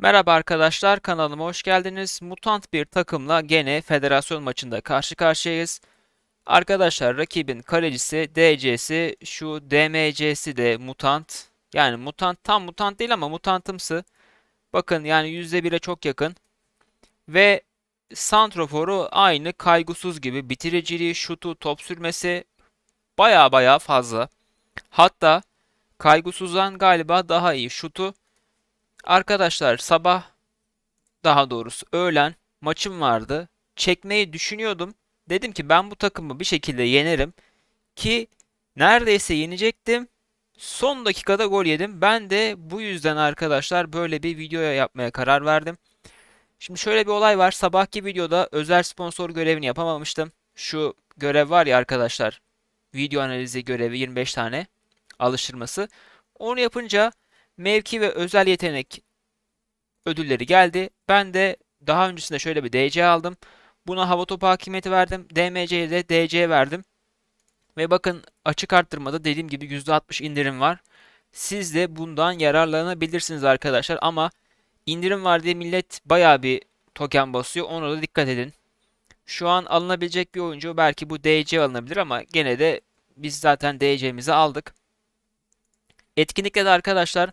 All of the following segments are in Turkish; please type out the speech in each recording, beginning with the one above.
Merhaba arkadaşlar, kanalıma hoş geldiniz. Mutant bir takımla gene federasyon maçında karşı karşıyayız. Arkadaşlar rakibin kalecisi, DC'si, şu DMC'si de mutant. Yani mutant tam mutant değil ama mutantımsı. Bakın yani %1'e çok yakın. Ve santroforu aynı kaygısız gibi bitiriciliği, şutu, top sürmesi baya baya fazla. Hatta kaygısızdan galiba daha iyi şutu. Arkadaşlar sabah daha doğrusu öğlen maçım vardı. Çekmeyi düşünüyordum. Dedim ki ben bu takımı bir şekilde yenerim ki neredeyse yenecektim. Son dakikada gol yedim. Ben de bu yüzden arkadaşlar böyle bir videoya yapmaya karar verdim. Şimdi şöyle bir olay var. Sabahki videoda özel sponsor görevini yapamamıştım. Şu görev var ya arkadaşlar. Video analizi görevi 25 tane alıştırması. Onu yapınca mevki ve özel yetenek ödülleri geldi. Ben de daha öncesinde şöyle bir DC aldım. Buna hava topu hakimiyeti verdim. DMC'ye de DC verdim. Ve bakın açık arttırmada dediğim gibi %60 indirim var. Siz de bundan yararlanabilirsiniz arkadaşlar. Ama indirim var diye millet baya bir token basıyor. Ona da dikkat edin. Şu an alınabilecek bir oyuncu belki bu DC alınabilir ama gene de biz zaten DC'mizi aldık. Etkinlikte de arkadaşlar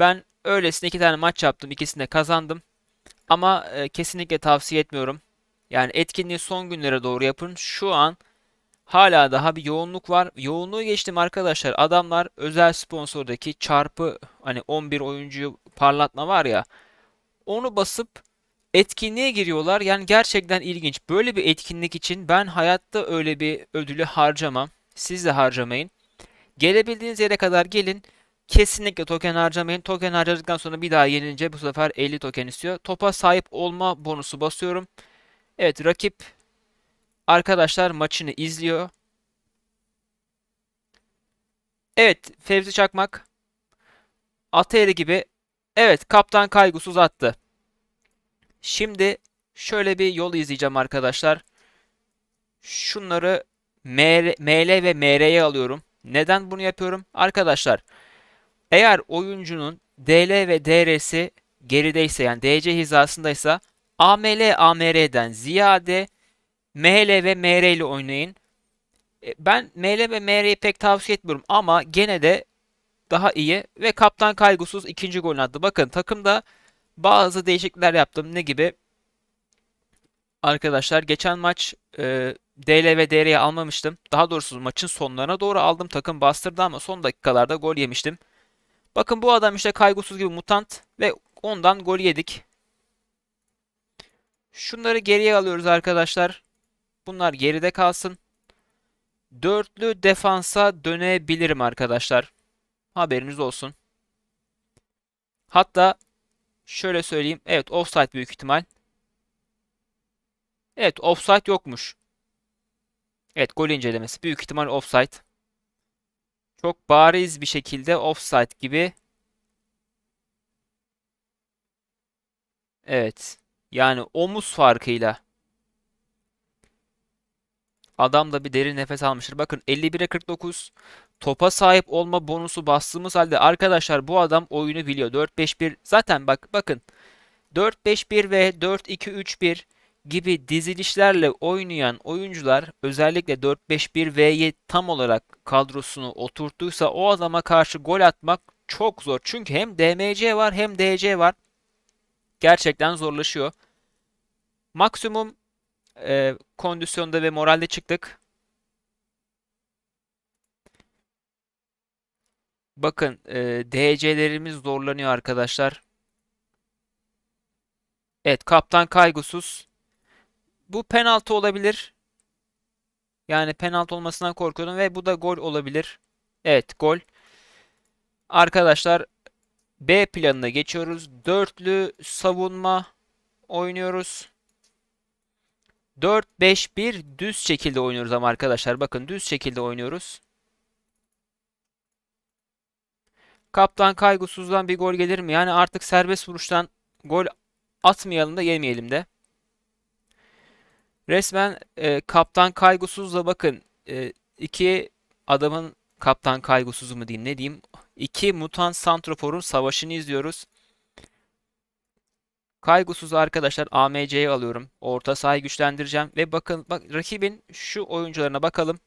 ben öylesine iki tane maç yaptım. İkisini de kazandım. Ama e, kesinlikle tavsiye etmiyorum. Yani etkinliği son günlere doğru yapın. Şu an hala daha bir yoğunluk var. Yoğunluğu geçtim arkadaşlar. Adamlar özel sponsordaki çarpı hani 11 oyuncuyu parlatma var ya. Onu basıp etkinliğe giriyorlar. Yani gerçekten ilginç. Böyle bir etkinlik için ben hayatta öyle bir ödülü harcamam. Siz de harcamayın. Gelebildiğiniz yere kadar gelin. Kesinlikle token harcamayın. Token harcadıktan sonra bir daha yenilince bu sefer 50 token istiyor. Topa sahip olma bonusu basıyorum. Evet rakip arkadaşlar maçını izliyor. Evet Fevzi Çakmak Ateri gibi evet kaptan kaygısız attı. Şimdi şöyle bir yol izleyeceğim arkadaşlar. Şunları MR, ML ve MR'ye alıyorum. Neden bunu yapıyorum? Arkadaşlar eğer oyuncunun DL ve DR'si gerideyse yani DC hizasındaysa AML AMR'den ziyade ML ve MR ile oynayın. E, Ben ML ve MR'yi pek tavsiye etmiyorum ama gene de daha iyi ve kaptan kaygısız ikinci golünü attı. Bakın takımda bazı değişiklikler yaptım. Ne gibi? Arkadaşlar geçen maç e, DL ve DR'yi almamıştım. Daha doğrusu maçın sonlarına doğru aldım. Takım bastırdı ama son dakikalarda gol yemiştim. Bakın bu adam işte kaygısız gibi mutant ve ondan gol yedik. Şunları geriye alıyoruz arkadaşlar. Bunlar geride kalsın. Dörtlü defansa dönebilirim arkadaşlar. Haberiniz olsun. Hatta şöyle söyleyeyim. Evet offside büyük ihtimal. Evet offside yokmuş. Evet gol incelemesi büyük ihtimal offside. Çok bariz bir şekilde offside gibi. Evet. Yani omuz farkıyla. Adam da bir derin nefes almıştır. Bakın 51'e 49 topa sahip olma bonusu bastığımız halde arkadaşlar bu adam oyunu biliyor. 4-5-1 zaten bak bakın 4-5-1 ve 4-2-3-1 gibi dizilişlerle oynayan oyuncular özellikle 4-5-1-V'yi tam olarak kadrosunu oturttuysa o adama karşı gol atmak çok zor. Çünkü hem DMC var hem DC var. Gerçekten zorlaşıyor. Maksimum e, kondisyonda ve moralde çıktık. Bakın e, DC'lerimiz zorlanıyor arkadaşlar. Evet kaptan kaygısız. Bu penaltı olabilir. Yani penaltı olmasından korkuyordum ve bu da gol olabilir. Evet gol. Arkadaşlar B planına geçiyoruz. Dörtlü savunma oynuyoruz. 4-5-1 düz şekilde oynuyoruz ama arkadaşlar bakın düz şekilde oynuyoruz. Kaptan kaygısızdan bir gol gelir mi? Yani artık serbest vuruştan gol atmayalım da yemeyelim de. Resmen e, kaptan kaygısızla bakın e, iki adamın kaptan kaygısızı mı diyeyim ne diyeyim. İki mutant santroforun savaşını izliyoruz. Kaygısız arkadaşlar AMC'yi alıyorum. Orta sahayı güçlendireceğim. Ve bakın bak rakibin şu oyuncularına bakalım.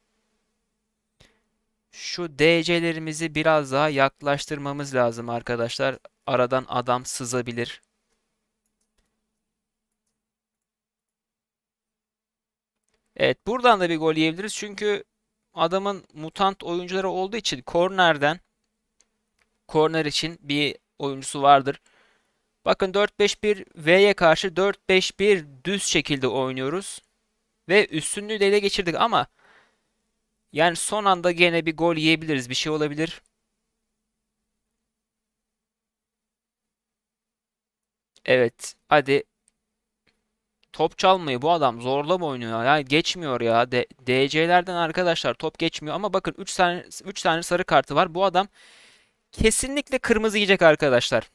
Şu DC'lerimizi biraz daha yaklaştırmamız lazım arkadaşlar. Aradan adam sızabilir. Evet buradan da bir gol yiyebiliriz. Çünkü adamın mutant oyuncuları olduğu için kornerden korner için bir oyuncusu vardır. Bakın 4-5-1 V'ye karşı 4-5-1 düz şekilde oynuyoruz. Ve üstünlüğü de ele geçirdik ama yani son anda gene bir gol yiyebiliriz. Bir şey olabilir. Evet. Hadi. Top çalmayı bu adam zorla mı oynuyor? Yani geçmiyor ya. DC'lerden arkadaşlar top geçmiyor ama bakın 3 tane 3 tane sarı kartı var. Bu adam kesinlikle kırmızı yiyecek arkadaşlar.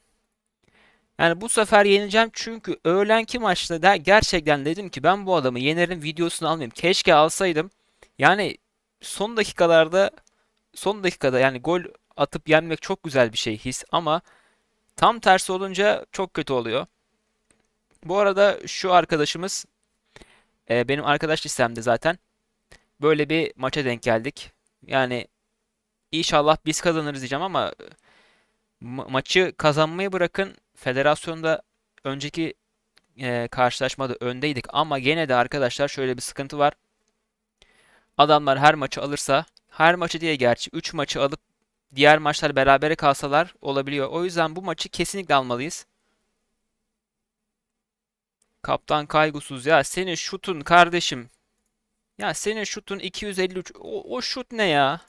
Yani bu sefer yeneceğim çünkü öğlenki maçta da gerçekten dedim ki ben bu adamı yenerim videosunu almayayım. Keşke alsaydım. Yani son dakikalarda son dakikada yani gol atıp yenmek çok güzel bir şey his ama tam tersi olunca çok kötü oluyor. Bu arada şu arkadaşımız e, benim arkadaş listemde zaten böyle bir maça denk geldik. Yani inşallah biz kazanırız diyeceğim ama ma- maçı kazanmayı bırakın federasyonda önceki e, karşılaşmada öndeydik ama gene de arkadaşlar şöyle bir sıkıntı var. Adamlar her maçı alırsa, her maçı diye gerçi 3 maçı alıp diğer maçlar berabere kalsalar olabiliyor. O yüzden bu maçı kesinlikle almalıyız. Kaptan kaygısız ya senin şutun kardeşim. Ya senin şutun 253. O, o şut ne ya?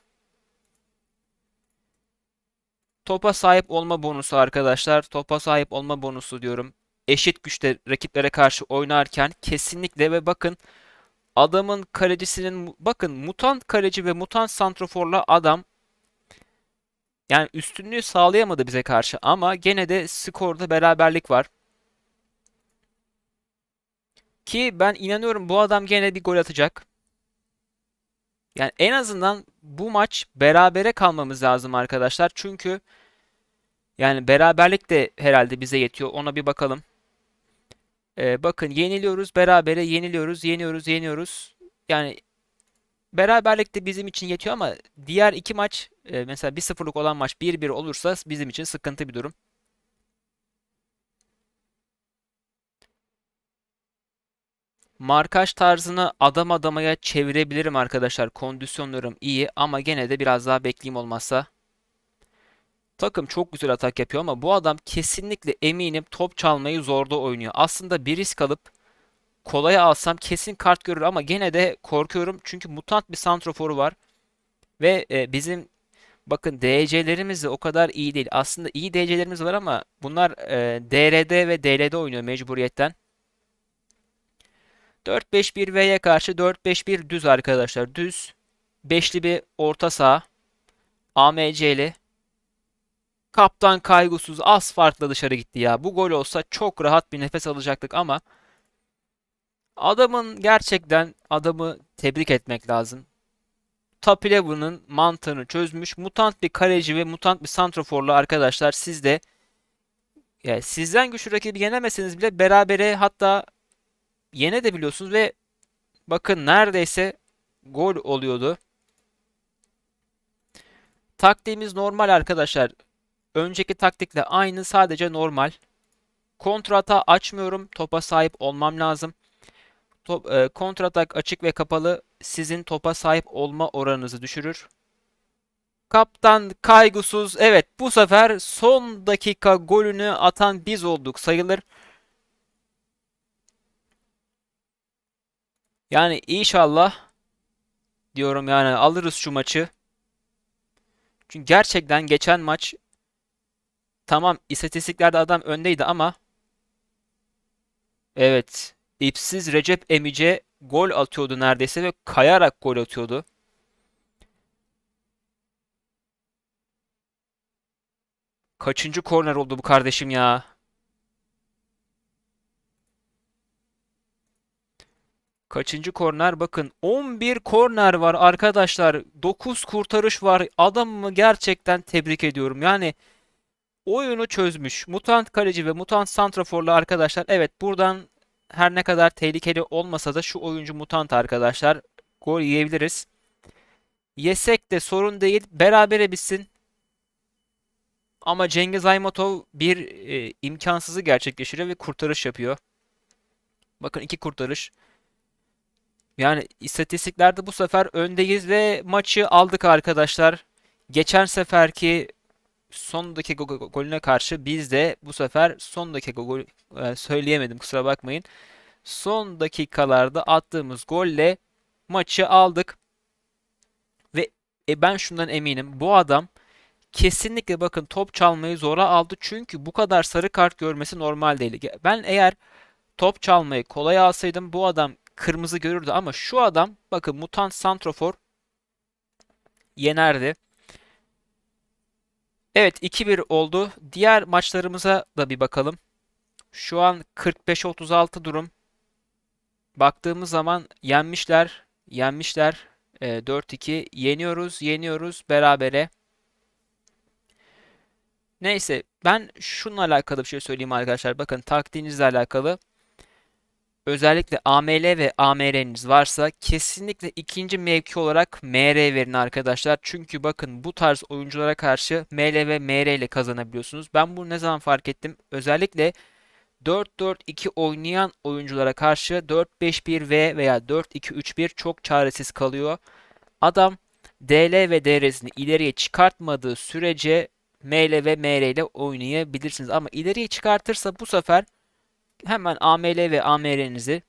Topa sahip olma bonusu arkadaşlar. Topa sahip olma bonusu diyorum. Eşit güçte rakiplere karşı oynarken kesinlikle ve bakın adamın kalecisinin bakın mutant kaleci ve mutant santroforla adam yani üstünlüğü sağlayamadı bize karşı ama gene de skorda beraberlik var. Ki ben inanıyorum bu adam gene bir gol atacak. Yani en azından bu maç berabere kalmamız lazım arkadaşlar. Çünkü yani beraberlik de herhalde bize yetiyor. Ona bir bakalım. Ee, bakın yeniliyoruz, berabere yeniliyoruz, yeniyoruz, yeniyoruz. Yani beraberlik de bizim için yetiyor ama diğer iki maç e, mesela 1-0'lık olan maç 1-1 olursa bizim için sıkıntı bir durum. Markaj tarzını adam adamaya çevirebilirim arkadaşlar. Kondisyonlarım iyi ama gene de biraz daha bekleyeyim olmazsa. Takım çok güzel atak yapıyor ama bu adam kesinlikle eminim top çalmayı zorda oynuyor. Aslında bir risk alıp kolaya alsam kesin kart görür ama gene de korkuyorum. Çünkü mutant bir santroforu var. Ve e, bizim bakın DC'lerimiz de o kadar iyi değil. Aslında iyi DC'lerimiz var ama bunlar e, DRD ve DL'de oynuyor mecburiyetten. 4-5-1 V'ye karşı 4-5-1 düz arkadaşlar. Düz. Beşli bir orta saha. AMC'li. Kaptan kaygısız az farkla dışarı gitti ya. Bu gol olsa çok rahat bir nefes alacaktık ama adamın gerçekten adamı tebrik etmek lazım. Top 11'ın mantığını çözmüş. Mutant bir kaleci ve mutant bir santroforlu arkadaşlar siz de yani sizden güçlü rakibi yenemeseniz bile berabere hatta yene de biliyorsunuz ve bakın neredeyse gol oluyordu. Taktiğimiz normal arkadaşlar. Önceki taktikle aynı sadece normal. Kontrata açmıyorum. Topa sahip olmam lazım. Top, e, kontratak açık ve kapalı sizin topa sahip olma oranınızı düşürür. Kaptan kaygısız. Evet bu sefer son dakika golünü atan biz olduk sayılır. Yani inşallah diyorum yani alırız şu maçı. Çünkü gerçekten geçen maç tamam istatistiklerde adam öndeydi ama evet ipsiz Recep Emice gol atıyordu neredeyse ve kayarak gol atıyordu. Kaçıncı korner oldu bu kardeşim ya? Kaçıncı korner? Bakın 11 korner var arkadaşlar. 9 kurtarış var. Adamımı gerçekten tebrik ediyorum. Yani oyunu çözmüş. Mutant kaleci ve mutant santraforlu arkadaşlar. Evet buradan her ne kadar tehlikeli olmasa da şu oyuncu mutant arkadaşlar. Gol yiyebiliriz. Yesek de sorun değil. Berabere bitsin. Ama Cengiz Aymatov bir e, imkansızı gerçekleştiriyor ve kurtarış yapıyor. Bakın iki kurtarış. Yani istatistiklerde bu sefer öndeyiz ve maçı aldık arkadaşlar. Geçen seferki son dakika go- go- golüne karşı biz de bu sefer son dakika gol e, söyleyemedim kusura bakmayın. Son dakikalarda attığımız golle maçı aldık ve e, ben şundan eminim. Bu adam kesinlikle bakın top çalmayı zora aldı çünkü bu kadar sarı kart görmesi normal değil. Ben eğer top çalmayı kolay alsaydım bu adam kırmızı görürdü ama şu adam bakın mutant santrofor yenerdi. Evet 2-1 oldu. Diğer maçlarımıza da bir bakalım. Şu an 45-36 durum. Baktığımız zaman yenmişler. Yenmişler. E, 4-2. Yeniyoruz. Yeniyoruz. Berabere. Neyse ben şununla alakalı bir şey söyleyeyim arkadaşlar. Bakın taktiğinizle alakalı. Özellikle AML ve AMR'niz varsa kesinlikle ikinci mevki olarak MR verin arkadaşlar. Çünkü bakın bu tarz oyunculara karşı ML ve MR ile kazanabiliyorsunuz. Ben bunu ne zaman fark ettim? Özellikle 4-4-2 oynayan oyunculara karşı 4-5-1V veya 4-2-3-1 çok çaresiz kalıyor. Adam DL ve DR'sini ileriye çıkartmadığı sürece ML ve MR ile oynayabilirsiniz. Ama ileriye çıkartırsa bu sefer hemen AML ve AMR'nizi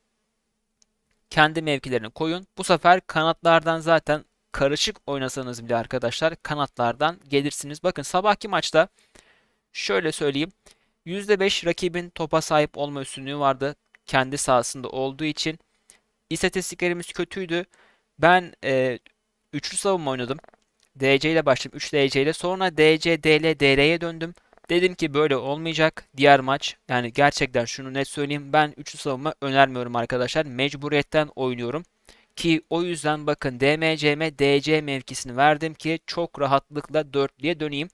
kendi mevkilerine koyun. Bu sefer kanatlardan zaten karışık oynasanız bile arkadaşlar kanatlardan gelirsiniz. Bakın sabahki maçta şöyle söyleyeyim. %5 rakibin topa sahip olma üstünlüğü vardı. Kendi sahasında olduğu için. İstatistiklerimiz kötüydü. Ben e, üçlü savunma oynadım. DC ile başladım. 3 DC ile. Sonra DC, DL, DR'ye döndüm. Dedim ki böyle olmayacak. Diğer maç yani gerçekten şunu net söyleyeyim. Ben üçlü savunma önermiyorum arkadaşlar. Mecburiyetten oynuyorum. Ki o yüzden bakın DMCM DC mevkisini verdim ki çok rahatlıkla dörtlüye döneyim.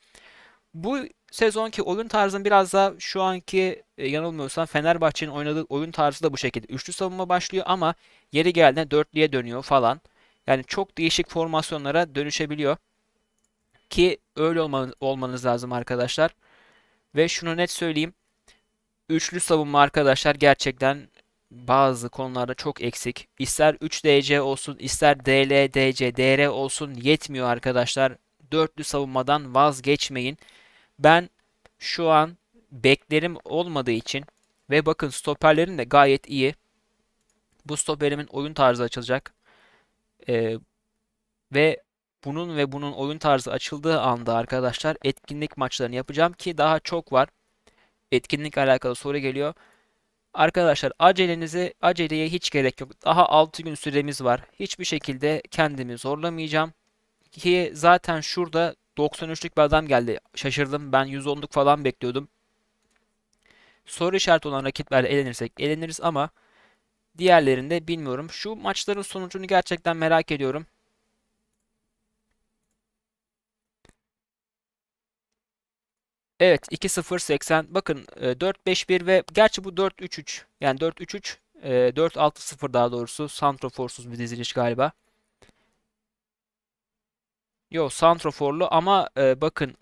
Bu sezonki oyun tarzım biraz da şu anki e, yanılmıyorsam Fenerbahçe'nin oynadığı oyun tarzı da bu şekilde. Üçlü savunma başlıyor ama yeri geldiğinde dörtlüye dönüyor falan. Yani çok değişik formasyonlara dönüşebiliyor. Ki öyle olmanız lazım arkadaşlar. Ve şunu net söyleyeyim. Üçlü savunma arkadaşlar gerçekten bazı konularda çok eksik. İster 3DC olsun, ister DL, DC, DR olsun yetmiyor arkadaşlar. Dörtlü savunmadan vazgeçmeyin. Ben şu an beklerim olmadığı için ve bakın stoperlerim de gayet iyi. Bu stoperimin oyun tarzı açılacak. Ee, ve bunun ve bunun oyun tarzı açıldığı anda arkadaşlar etkinlik maçlarını yapacağım ki daha çok var. Etkinlikle alakalı soru geliyor. Arkadaşlar acelenize aceleye hiç gerek yok. Daha 6 gün süremiz var. Hiçbir şekilde kendimi zorlamayacağım. Ki zaten şurada 93'lük bir adam geldi. Şaşırdım. Ben 110'luk falan bekliyordum. Soru işareti olan rakiplerle elenirsek eleniriz ama diğerlerinde bilmiyorum. Şu maçların sonucunu gerçekten merak ediyorum. Evet 2-0-80. Bakın e, 4-5-1 ve gerçi bu 4-3-3. Yani 4-3-3 e, 4-6-0 daha doğrusu. Santroforsuz bir diziliş galiba. Yo santroforlu ama e, bakın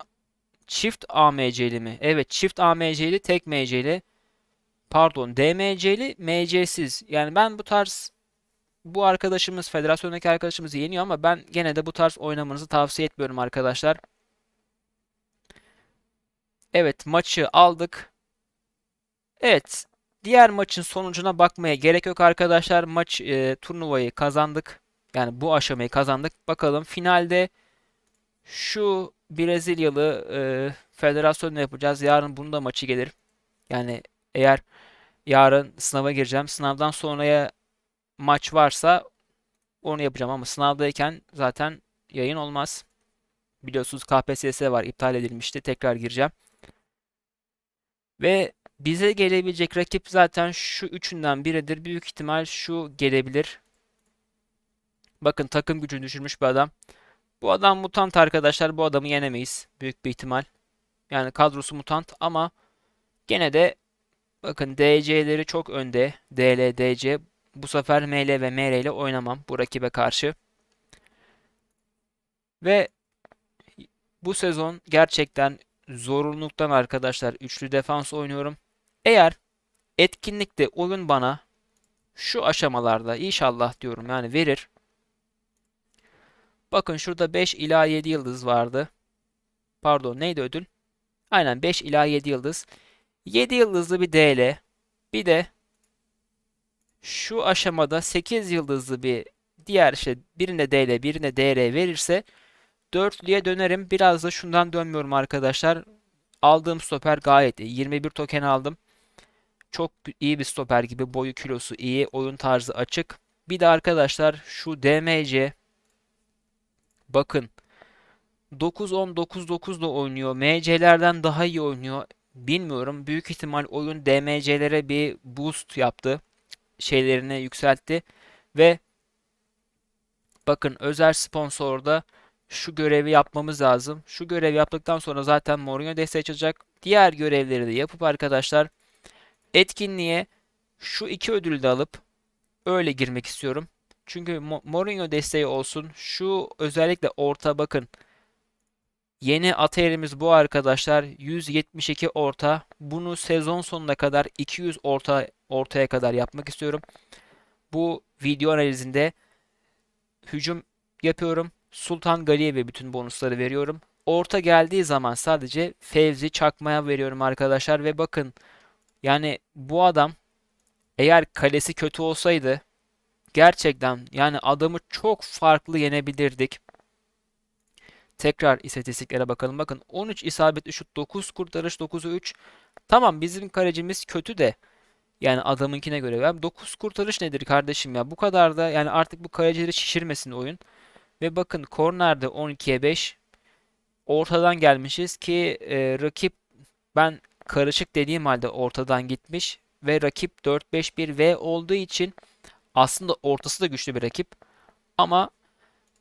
çift AMC'li mi? Evet çift AMC'li tek MC'li. Pardon DMC'li MC'siz. Yani ben bu tarz bu arkadaşımız federasyondaki arkadaşımız yeniyor ama ben gene de bu tarz oynamanızı tavsiye etmiyorum arkadaşlar. Evet maçı aldık. Evet diğer maçın sonucuna bakmaya gerek yok arkadaşlar. Maç e, turnuvayı kazandık. Yani bu aşamayı kazandık. Bakalım finalde şu Brezilyalı e, federasyonla yapacağız. Yarın bunun da maçı gelir. Yani eğer yarın sınava gireceğim. Sınavdan sonraya maç varsa onu yapacağım ama sınavdayken zaten yayın olmaz. Biliyorsunuz KPSS var iptal edilmişti. Tekrar gireceğim. Ve bize gelebilecek rakip zaten şu üçünden biridir. Büyük ihtimal şu gelebilir. Bakın takım gücünü düşürmüş bir adam. Bu adam mutant arkadaşlar. Bu adamı yenemeyiz. Büyük bir ihtimal. Yani kadrosu mutant ama gene de bakın DC'leri çok önde. DL, DC. Bu sefer ML ve MR ile oynamam bu rakibe karşı. Ve bu sezon gerçekten zorunluluktan arkadaşlar üçlü defans oynuyorum. Eğer etkinlikte oyun bana şu aşamalarda inşallah diyorum yani verir. Bakın şurada 5 ila 7 yıldız vardı. Pardon neydi ödül? Aynen 5 ila 7 yıldız. 7 yıldızlı bir DL. Bir de şu aşamada 8 yıldızlı bir diğer işte birine DL birine DR verirse dörtlüye dönerim. Biraz da şundan dönmüyorum arkadaşlar. Aldığım stoper gayet iyi. 21 token aldım. Çok iyi bir stoper gibi. Boyu kilosu iyi. Oyun tarzı açık. Bir de arkadaşlar şu DMC bakın 9-10 9-9 da oynuyor. MC'lerden daha iyi oynuyor. Bilmiyorum. Büyük ihtimal oyun DMC'lere bir boost yaptı. Şeylerini yükseltti. Ve bakın özel sponsorda şu görevi yapmamız lazım. Şu görevi yaptıktan sonra zaten Mourinho desteği açacak. Diğer görevleri de yapıp arkadaşlar etkinliğe şu iki ödülü de alıp öyle girmek istiyorum. Çünkü Mo- Mourinho desteği olsun. Şu özellikle orta bakın. Yeni aterimiz bu arkadaşlar. 172 orta. Bunu sezon sonuna kadar 200 orta ortaya kadar yapmak istiyorum. Bu video analizinde hücum yapıyorum. Sultan Galiye'ye bütün bonusları veriyorum. Orta geldiği zaman sadece Fevzi Çakma'ya veriyorum arkadaşlar ve bakın yani bu adam eğer kalesi kötü olsaydı gerçekten yani adamı çok farklı yenebilirdik. Tekrar istatistiklere bakalım. Bakın 13 isabetli şut, 9 kurtarış, 9'u 3. Tamam bizim kalecimiz kötü de yani adamınkine göre. Yani 9 kurtarış nedir kardeşim ya? Bu kadar da yani artık bu kalecileri şişirmesin oyun. Ve bakın kornerde 12'ye 5 ortadan gelmişiz ki e, rakip ben karışık dediğim halde ortadan gitmiş ve rakip 4-5-1-V olduğu için aslında ortası da güçlü bir rakip. Ama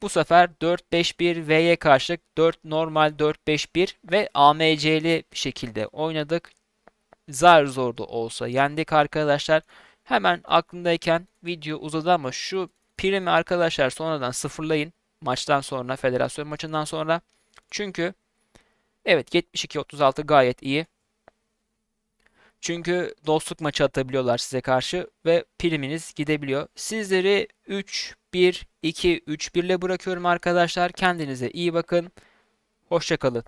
bu sefer 4-5-1-V'ye karşılık 4 normal 4-5-1 ve AMC'li şekilde oynadık. Zar zor da olsa yendik arkadaşlar. Hemen aklındayken video uzadı ama şu primi arkadaşlar sonradan sıfırlayın. Maçtan sonra, federasyon maçından sonra. Çünkü evet 72-36 gayet iyi. Çünkü dostluk maçı atabiliyorlar size karşı ve priminiz gidebiliyor. Sizleri 3, 1, 2, 3, 1 ile bırakıyorum arkadaşlar. Kendinize iyi bakın. Hoşçakalın.